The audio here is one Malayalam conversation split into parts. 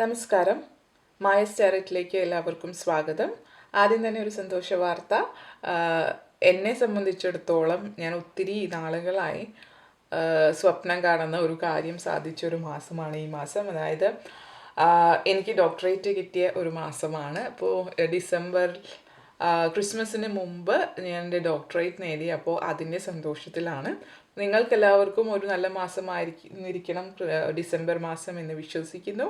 നമസ്കാരം. മായ സ്റ്റാരറ്റിലേക്ക് എല്ലാവർക്കും സ്വാഗതം. ആദ്യം തന്നെ ഒരു സന്തോഷ വാർത്ത. എന്നെ സംബന്ധിച്ചിടത്തോളം ഞാൻ ഒത്തിരി നാളുകളായി സ്വപ്നം കാണുന്ന ഒരു കാര്യം സാധിച്ച ഒരു മാസമാണ് ഈ മാസം. അതായത് എനിക്ക് ഡോക്ടറേറ്റ് കിട്ടിയ ഒരു മാസമാണ്. അപ്പോൾ ഡിസംബർ ക്രിസ്മസിന് മുമ്പ് ഞാൻ എന്റെ ഡോക്ടറേറ്റ് നേടി. അപ്പോൾ അതിന്റെ സന്തോഷത്തിലാണ്. നിങ്ങൾക്കെല്ലാവർക്കും ഒരു നല്ല മാസമായിരിക്കണം ഡിസംബർ മാസം എന്ന് വിശ്വസിക്കുന്നു.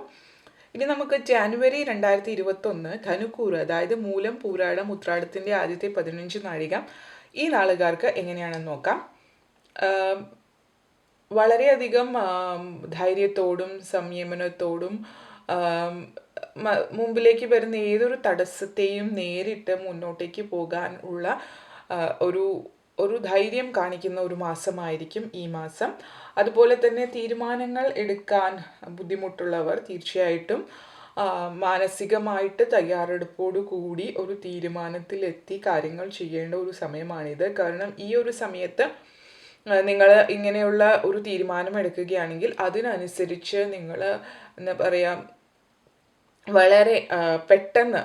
ഇനി നമുക്ക് ജാനുവരി രണ്ടായിരത്തി ഇരുപത്തൊന്ന് ധനുക്കൂറ് അതായത് മൂലം പൂരാടം ഉത്രാടത്തിന്റെ ആദ്യത്തെ പതിനഞ്ച് നാഴിക ഈ നാളുകാർക്ക് എങ്ങനെയാണെന്ന് നോക്കാം. വളരെയധികം ധൈര്യത്തോടും സംയമനത്തോടും മുമ്പിലേക്ക് വരുന്ന ഏതൊരു തടസ്സത്തെയും നേരിട്ട് മുന്നോട്ടേക്ക് പോകാൻ ഉള്ള ഒരു ഒരു ധൈര്യം കാണിക്കുന്ന ഒരു മാസമായിരിക്കും ഈ മാസം. അതുപോലെ തന്നെ തീരുമാനങ്ങൾ എടുക്കാൻ ബുദ്ധിമുട്ടുള്ളവർ തീർച്ചയായിട്ടും മാനസികമായിട്ട് കൂടി ഒരു തീരുമാനത്തിലെത്തി കാര്യങ്ങൾ ചെയ്യേണ്ട ഒരു സമയമാണിത്. കാരണം ഈ ഒരു സമയത്ത് നിങ്ങൾ ഇങ്ങനെയുള്ള ഒരു തീരുമാനം എടുക്കുകയാണെങ്കിൽ അതിനനുസരിച്ച് നിങ്ങൾ എന്താ പറയുക വളരെ പെട്ടെന്ന്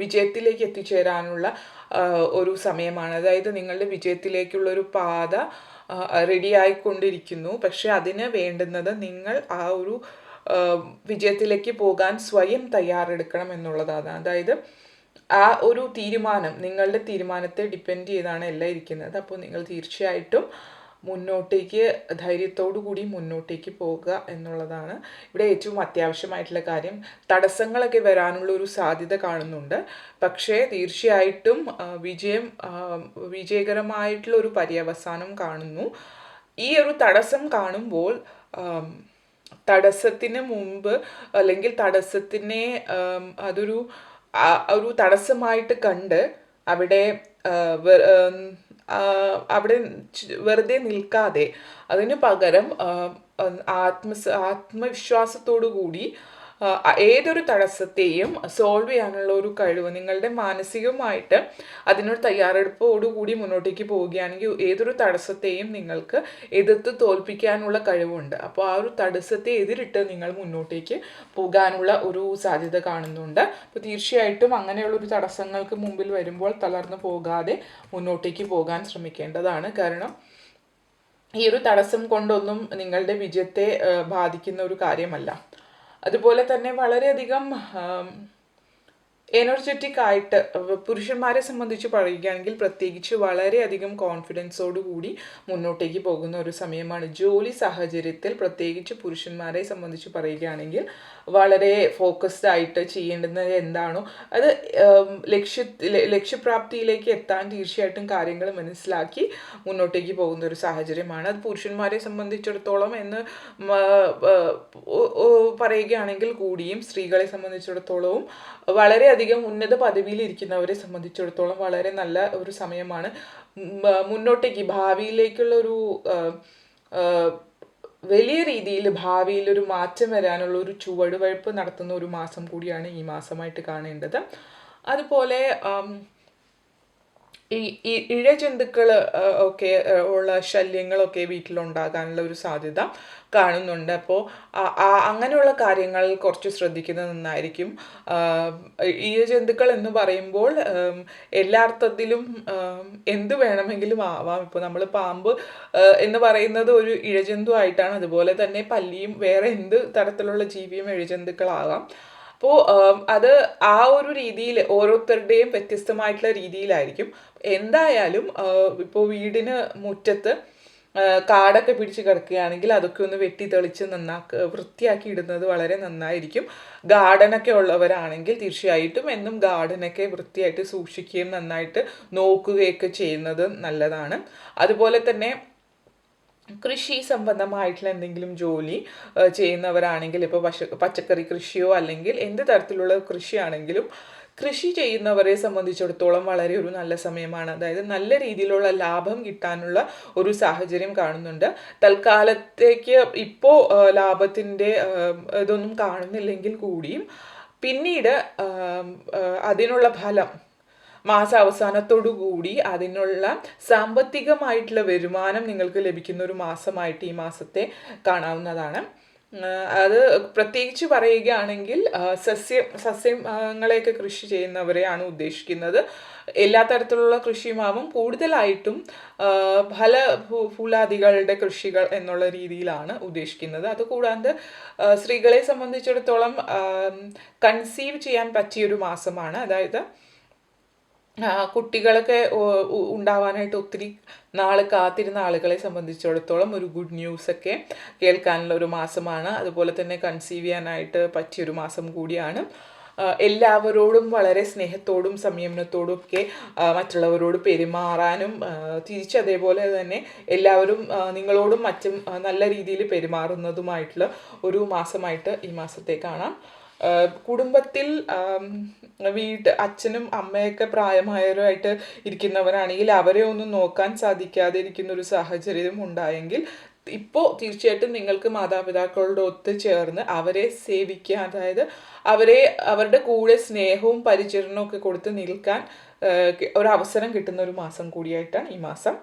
വിജയത്തിലേക്ക് എത്തിച്ചേരാനുള്ള ഒരു സമയമാണ്. അതായത് നിങ്ങളുടെ വിജയത്തിലേക്കുള്ള ഒരു പാത റെഡി ആയിക്കൊണ്ടിരിക്കുന്നു പക്ഷെ അതിന് വേണ്ടുന്നത് നിങ്ങൾ ആ ഒരു വിജയത്തിലേക്ക് പോകാൻ സ്വയം തയ്യാറെടുക്കണം എന്നുള്ളതാണ്. അതായത് ആ ഒരു തീരുമാനം നിങ്ങളുടെ തീരുമാനത്തെ ഡിപ്പെൻഡ് ചെയ്താണ് എല്ലാം ഇരിക്കുന്നത്. അപ്പോൾ നിങ്ങൾ തീർച്ചയായിട്ടും മുന്നോട്ടേക്ക് ധൈര്യത്തോടു കൂടി മുന്നോട്ടേക്ക് പോകുക എന്നുള്ളതാണ് ഇവിടെ ഏറ്റവും അത്യാവശ്യമായിട്ടുള്ള കാര്യം. തടസ്സങ്ങളൊക്കെ വരാനുള്ള ഒരു സാധ്യത കാണുന്നുണ്ട്. പക്ഷേ തീർച്ചയായിട്ടും വിജയം വിജയകരമായിട്ടുള്ള ഒരു പര്യവസാനം കാണുന്നു. ഈ ഒരു തടസ്സം കാണുമ്പോൾ തടസ്സത്തിന് മുമ്പ് അല്ലെങ്കിൽ തടസ്സത്തിനെ അതൊരു ഒരു തടസ്സമായിട്ട് കണ്ട് അവിടെ അവിടെ വെറുതെ നിൽക്കാതെ അതിന് പകരം ആത്മ ആത്മവിശ്വാസത്തോടു കൂടി ഏതൊരു തടസ്സത്തെയും സോൾവ് ചെയ്യാനുള്ള ഒരു കഴിവ് നിങ്ങളുടെ മാനസികമായിട്ട് അതിനൊരു തയ്യാറെടുപ്പോടുകൂടി മുന്നോട്ടേക്ക് പോവുകയാണെങ്കിൽ ഏതൊരു തടസ്സത്തെയും നിങ്ങൾക്ക് എതിർത്ത് തോൽപ്പിക്കാനുള്ള കഴിവുണ്ട്. അപ്പോൾ ആ ഒരു തടസ്സത്തെ എതിരിട്ട് നിങ്ങൾ മുന്നോട്ടേക്ക് പോകാനുള്ള ഒരു സാധ്യത കാണുന്നുണ്ട്. അപ്പോൾ തീർച്ചയായിട്ടും അങ്ങനെയുള്ള ഒരു തടസ്സങ്ങൾക്ക് മുമ്പിൽ വരുമ്പോൾ തളർന്നു പോകാതെ മുന്നോട്ടേക്ക് പോകാൻ ശ്രമിക്കേണ്ടതാണ്. കാരണം ഈ ഒരു തടസ്സം കൊണ്ടൊന്നും നിങ്ങളുടെ വിജയത്തെ ബാധിക്കുന്ന ഒരു കാര്യമല്ല. അതുപോലെ തന്നെ വളരെയധികം എനർജറ്റിക് ആയിട്ട് പുരുഷന്മാരെ സംബന്ധിച്ച് പറയുകയാണെങ്കിൽ പ്രത്യേകിച്ച് വളരെയധികം കോൺഫിഡൻസോടു കൂടി മുന്നോട്ടേക്ക് പോകുന്ന ഒരു സമയമാണ്. ജോലി സാഹചര്യത്തിൽ പ്രത്യേകിച്ച് പുരുഷന്മാരെ സംബന്ധിച്ച് പറയുകയാണെങ്കിൽ വളരെ ഫോക്കസ്ഡ് ആയിട്ട് ചെയ്യേണ്ടുന്നത് എന്താണോ അത് ലക്ഷ്യ ലക്ഷ്യപ്രാപ്തിയിലേക്ക് എത്താൻ തീർച്ചയായിട്ടും കാര്യങ്ങൾ മനസ്സിലാക്കി മുന്നോട്ടേക്ക് പോകുന്ന ഒരു സാഹചര്യമാണ്. അത് പുരുഷന്മാരെ സംബന്ധിച്ചിടത്തോളം എന്ന് പറയുകയാണെങ്കിൽ കൂടിയും സ്ത്രീകളെ സംബന്ധിച്ചിടത്തോളവും വളരെയധികം ഉന്നത പദവിയിൽ ഇരിക്കുന്നവരെ സംബന്ധിച്ചിടത്തോളം വളരെ നല്ല ഒരു സമയമാണ്. മുന്നോട്ടേക്ക് ഭാവിയിലേക്കുള്ള ഒരു വലിയ രീതിയിൽ ഭാവിയിൽ ഒരു മാറ്റം വരാനുള്ള ഒരു ചുവടുവയ്പ് നടത്തുന്ന ഒരു മാസം കൂടിയാണ് ഈ മാസമായിട്ട് കാണേണ്ടത്. അതുപോലെ ഈ ഇഴ ജന്തുക്കൾ ഒക്കെ ഉള്ള ശല്യങ്ങളൊക്കെ വീട്ടിലുണ്ടാകാനുള്ള ഒരു സാധ്യത കാണുന്നുണ്ട്. അപ്പോൾ അങ്ങനെയുള്ള കാര്യങ്ങൾ കുറച്ച് ശ്രദ്ധിക്കുന്നത് നന്നായിരിക്കും. ഈ ഇഴജന്തുക്കൾ എന്ന് പറയുമ്പോൾ എല്ലാ അർത്ഥത്തിലും എന്ത് വേണമെങ്കിലും ആവാം. ഇപ്പോൾ നമ്മൾ പാമ്പ് എന്ന് പറയുന്നത് ഒരു ഇഴജന്തു ആയിട്ടാണ് അതുപോലെ തന്നെ പല്ലിയും വേറെ എന്ത് തരത്തിലുള്ള ജീവിയും ഇഴജന്തുക്കളാകാം അപ്പോൾ അത് ആ ഒരു രീതിയിൽ ഓരോരുത്തരുടെയും വ്യത്യസ്തമായിട്ടുള്ള രീതിയിലായിരിക്കും. എന്തായാലും ഇപ്പോൾ വീടിന് മുറ്റത്ത് കാടൊക്കെ പിടിച്ച് കിടക്കുകയാണെങ്കിൽ അതൊക്കെ ഒന്ന് വെട്ടി തെളിച്ച് നന്നാക്ക വൃത്തിയാക്കി ഇടുന്നത് വളരെ നന്നായിരിക്കും. ഗാർഡനൊക്കെ ഉള്ളവരാണെങ്കിൽ തീർച്ചയായിട്ടും എന്നും ഗാർഡനൊക്കെ വൃത്തിയായിട്ട് സൂക്ഷിക്കുകയും നന്നായിട്ട് നോക്കുകയൊക്കെ ചെയ്യുന്നത് നല്ലതാണ്. അതുപോലെ തന്നെ കൃഷി സംബന്ധമായിട്ടുള്ള എന്തെങ്കിലും ജോലി ചെയ്യുന്നവരാണെങ്കിൽ ഇപ്പോൾ പശ പച്ചക്കറി കൃഷിയോ അല്ലെങ്കിൽ എന്ത് തരത്തിലുള്ള കൃഷിയാണെങ്കിലും കൃഷി ചെയ്യുന്നവരെ സംബന്ധിച്ചിടത്തോളം വളരെ ഒരു നല്ല സമയമാണ്. അതായത് നല്ല രീതിയിലുള്ള ലാഭം കിട്ടാനുള്ള ഒരു സാഹചര്യം കാണുന്നുണ്ട്. തൽക്കാലത്തേക്ക് ഇപ്പോൾ ലാഭത്തിന്റെ ഇതൊന്നും കാണുന്നില്ലെങ്കിൽ കൂടിയും പിന്നീട് അതിനുള്ള ഫലം മാസാവസാനത്തോടു കൂടി അതിനുള്ള സാമ്പത്തികമായിട്ടുള്ള വരുമാനം നിങ്ങൾക്ക് ലഭിക്കുന്ന ഒരു മാസമായിട്ട് ഈ മാസത്തെ കാണാവുന്നതാണ്. അത് പ്രത്യേകിച്ച് പറയുകയാണെങ്കിൽ സസ്യ സസ്യങ്ങളെയൊക്കെ കൃഷി ചെയ്യുന്നവരെയാണ് ഉദ്ദേശിക്കുന്നത്. എല്ലാ തരത്തിലുള്ള കൃഷിയുമാവും കൂടുതലായിട്ടും ഫല ഫൂലാദികളുടെ കൃഷികൾ എന്നുള്ള രീതിയിലാണ് ഉദ്ദേശിക്കുന്നത്. അതുകൂടാതെ സ്ത്രീകളെ സംബന്ധിച്ചിടത്തോളം കൺസീവ് ചെയ്യാൻ പറ്റിയൊരു മാസമാണ്. അതായത് കുട്ടികളൊക്കെ ഉണ്ടാവാനായിട്ട് ഒത്തിരി നാൾ കാത്തിരുന്ന ആളുകളെ സംബന്ധിച്ചിടത്തോളം ഒരു ഗുഡ് ന്യൂസ് ഒക്കെ കേൾക്കാനുള്ള ഒരു മാസമാണ്. അതുപോലെ തന്നെ കൺസീവ് ചെയ്യാനായിട്ട് പറ്റിയൊരു മാസം കൂടിയാണ്. എല്ലാവരോടും വളരെ സ്നേഹത്തോടും സംയമനത്തോടും ഒക്കെ മറ്റുള്ളവരോട് പെരുമാറാനും തിരിച്ച് അതേപോലെ തന്നെ എല്ലാവരും നിങ്ങളോടും മറ്റും നല്ല രീതിയിൽ പെരുമാറുന്നതുമായിട്ടുള്ള ഒരു മാസമായിട്ട് ഈ മാസത്തെ കാണാം. കുടുംബത്തിൽ വീട്ട് അച്ഛനും അമ്മയൊക്കെ പ്രായമായവരുമായിട്ട് ഇരിക്കുന്നവരാണെങ്കിൽ അവരെ ഒന്നും നോക്കാൻ സാധിക്കാതെ ഇരിക്കുന്ന ഒരു സാഹചര്യം ഉണ്ടായെങ്കിൽ ഇപ്പോൾ തീർച്ചയായിട്ടും നിങ്ങൾക്ക് മാതാപിതാക്കളോട് ഒത്തു ചേർന്ന് അവരെ സേവിക്കുക അതായത് അവരെ അവരുടെ കൂടെ സ്നേഹവും പരിചരണവും ഒക്കെ കൊടുത്ത് നിൽക്കാൻ ഒരു അവസരം കിട്ടുന്ന ഒരു മാസം കൂടിയായിട്ടാണ് ഈ മാസം.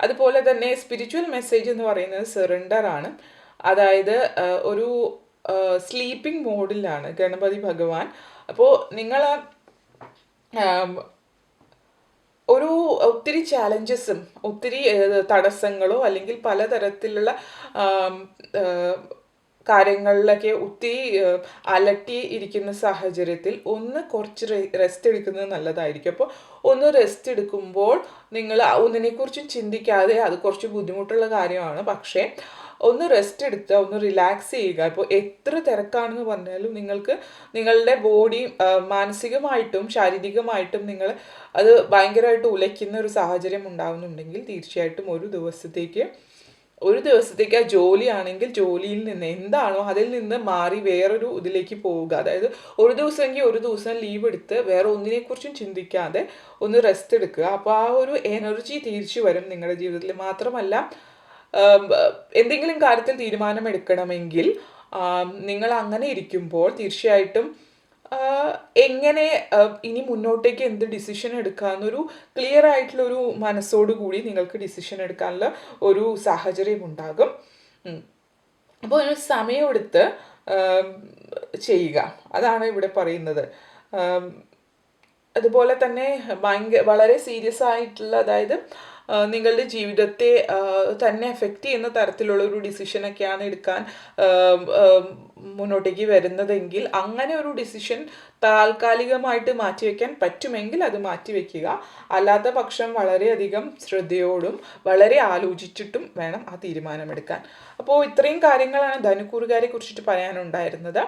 അതുപോലെ തന്നെ സ്പിരിച്വൽ മെസ്സേജ് എന്ന് പറയുന്നത് സെറണ്ടർ ആണ്. അതായത് ഒരു സ്ലീപ്പിംഗ് മോഡിലാണ് ഗണപതി ഭഗവാൻ. അപ്പോൾ നിങ്ങൾ ഒരു ഒത്തിരി ചാലഞ്ചസും ഒത്തിരി തടസ്സങ്ങളോ അല്ലെങ്കിൽ പലതരത്തിലുള്ള കാര്യങ്ങളിലൊക്കെ ഒത്തിരി അലട്ടി ഇരിക്കുന്ന സാഹചര്യത്തിൽ ഒന്ന് കുറച്ച് റെസ്റ്റ് എടുക്കുന്നത് നല്ലതായിരിക്കും. അപ്പോൾ ഒന്ന് റെസ്റ്റ് എടുക്കുമ്പോൾ നിങ്ങൾ ഒന്നിനെക്കുറിച്ചും ചിന്തിക്കാതെ അത് കുറച്ച് ബുദ്ധിമുട്ടുള്ള കാര്യമാണ്. പക്ഷേ ഒന്ന് റെസ്റ്റ് എടുത്ത് ഒന്ന് റിലാക്സ് ചെയ്യുക. ഇപ്പോൾ എത്ര തിരക്കാണെന്ന് പറഞ്ഞാലും നിങ്ങൾക്ക് നിങ്ങളുടെ ബോഡി മാനസികമായിട്ടും ശാരീരികമായിട്ടും നിങ്ങൾ അത് ഭയങ്കരമായിട്ട് ഉലയ്ക്കുന്ന ഒരു സാഹചര്യം ഉണ്ടാകുന്നുണ്ടെങ്കിൽ തീർച്ചയായിട്ടും ഒരു ദിവസത്തേക്ക് ഒരു ദിവസത്തേക്ക് ആ ജോലിയാണെങ്കിൽ ജോലിയിൽ നിന്ന് എന്താണോ അതിൽ നിന്ന് മാറി വേറൊരു ഇതിലേക്ക് പോവുക. അതായത് ഒരു ദിവസമെങ്കിൽ ഒരു ദിവസം ലീവ് എടുത്ത് വേറെ ഒന്നിനെക്കുറിച്ചും ചിന്തിക്കാതെ ഒന്ന് റെസ്റ്റ് എടുക്കുക. അപ്പോൾ ആ ഒരു എനർജി തിരിച്ചു വരും നിങ്ങളുടെ ജീവിതത്തിൽ. മാത്രമല്ല എന്തെങ്കിലും കാര്യത്തിൽ തീരുമാനമെടുക്കണമെങ്കിൽ നിങ്ങൾ അങ്ങനെ ഇരിക്കുമ്പോൾ തീർച്ചയായിട്ടും എങ്ങനെ ഇനി മുന്നോട്ടേക്ക് എന്ത് ഡിസിഷൻ എടുക്കാമെന്നൊരു ക്ലിയർ ആയിട്ടുള്ളൊരു മനസ്സോടുകൂടി മനസ്സോടു കൂടി നിങ്ങൾക്ക് ഡിസിഷൻ എടുക്കാനുള്ള ഒരു സാഹചര്യം ഉണ്ടാകും. അപ്പോൾ ഒരു സമയമെടുത്ത് ചെയ്യുക. അതാണ് ഇവിടെ പറയുന്നത്. അതുപോലെ തന്നെ ഭയങ്കര വളരെ സീരിയസ് ആയിട്ടുള്ള അതായത് നിങ്ങളുടെ ജീവിതത്തെ തന്നെ എഫക്റ്റ് ചെയ്യുന്ന തരത്തിലുള്ള ഒരു ഡിസിഷനൊക്കെയാണ് എടുക്കാൻ മുന്നോട്ടേക്ക് വരുന്നതെങ്കിൽ അങ്ങനെ ഒരു ഡിസിഷൻ താൽക്കാലികമായിട്ട് മാറ്റിവെക്കാൻ പറ്റുമെങ്കിൽ അത് മാറ്റിവെക്കുക അല്ലാത്ത പക്ഷം വളരെയധികം ശ്രദ്ധയോടും വളരെ ആലോചിച്ചിട്ടും വേണം ആ തീരുമാനമെടുക്കാൻ. അപ്പോൾ ഇത്രയും കാര്യങ്ങളാണ് ധനുക്കൂറുകാരെ കുറിച്ചിട്ട് പറയാനുണ്ടായിരുന്നത്.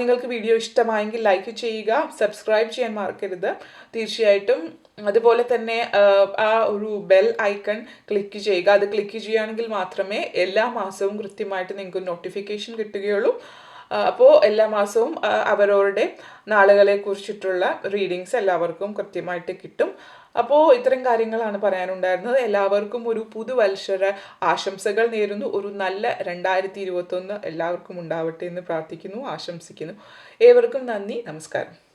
നിങ്ങൾക്ക് വീഡിയോ ഇഷ്ടമായെങ്കിൽ ലൈക്ക് ചെയ്യുക സബ്സ്ക്രൈബ് ചെയ്യാൻ മറക്കരുത്. തീർച്ചയായിട്ടും അതുപോലെ തന്നെ ആ, ഒരു ബെൽ ഐക്കൺ ക്ലിക്ക് ചെയ്യുക. അത് ക്ലിക്ക് ചെയ്യുകയാണെങ്കിൽ മാത്രമേ എല്ലാ മാസവും കൃത്യമായിട്ട് നിങ്ങൾക്ക് നോട്ടിഫിക്കേഷൻ കിട്ടുകയുള്ളൂ. അപ്പോൾ എല്ലാ മാസവും അവരവരുടെ നാളുകളെ കുറിച്ചിട്ടുള്ള റീഡിങ്സ് എല്ലാവർക്കും കൃത്യമായിട്ട് കിട്ടും. അപ്പോൾ ഇത്തരം കാര്യങ്ങളാണ് പറയാനുണ്ടായിരുന്നത്. എല്ലാവർക്കും ഒരു പുതുവത്സര ആശംസകൾ നേരുന്നു. ഒരു നല്ല രണ്ടായിരത്തി ഇരുപത്തൊന്ന് എല്ലാവർക്കും ഉണ്ടാവട്ടെ എന്ന് പ്രാർത്ഥിക്കുന്നു ആശംസിക്കുന്നു. ഏവർക്കും നന്ദി നമസ്കാരം.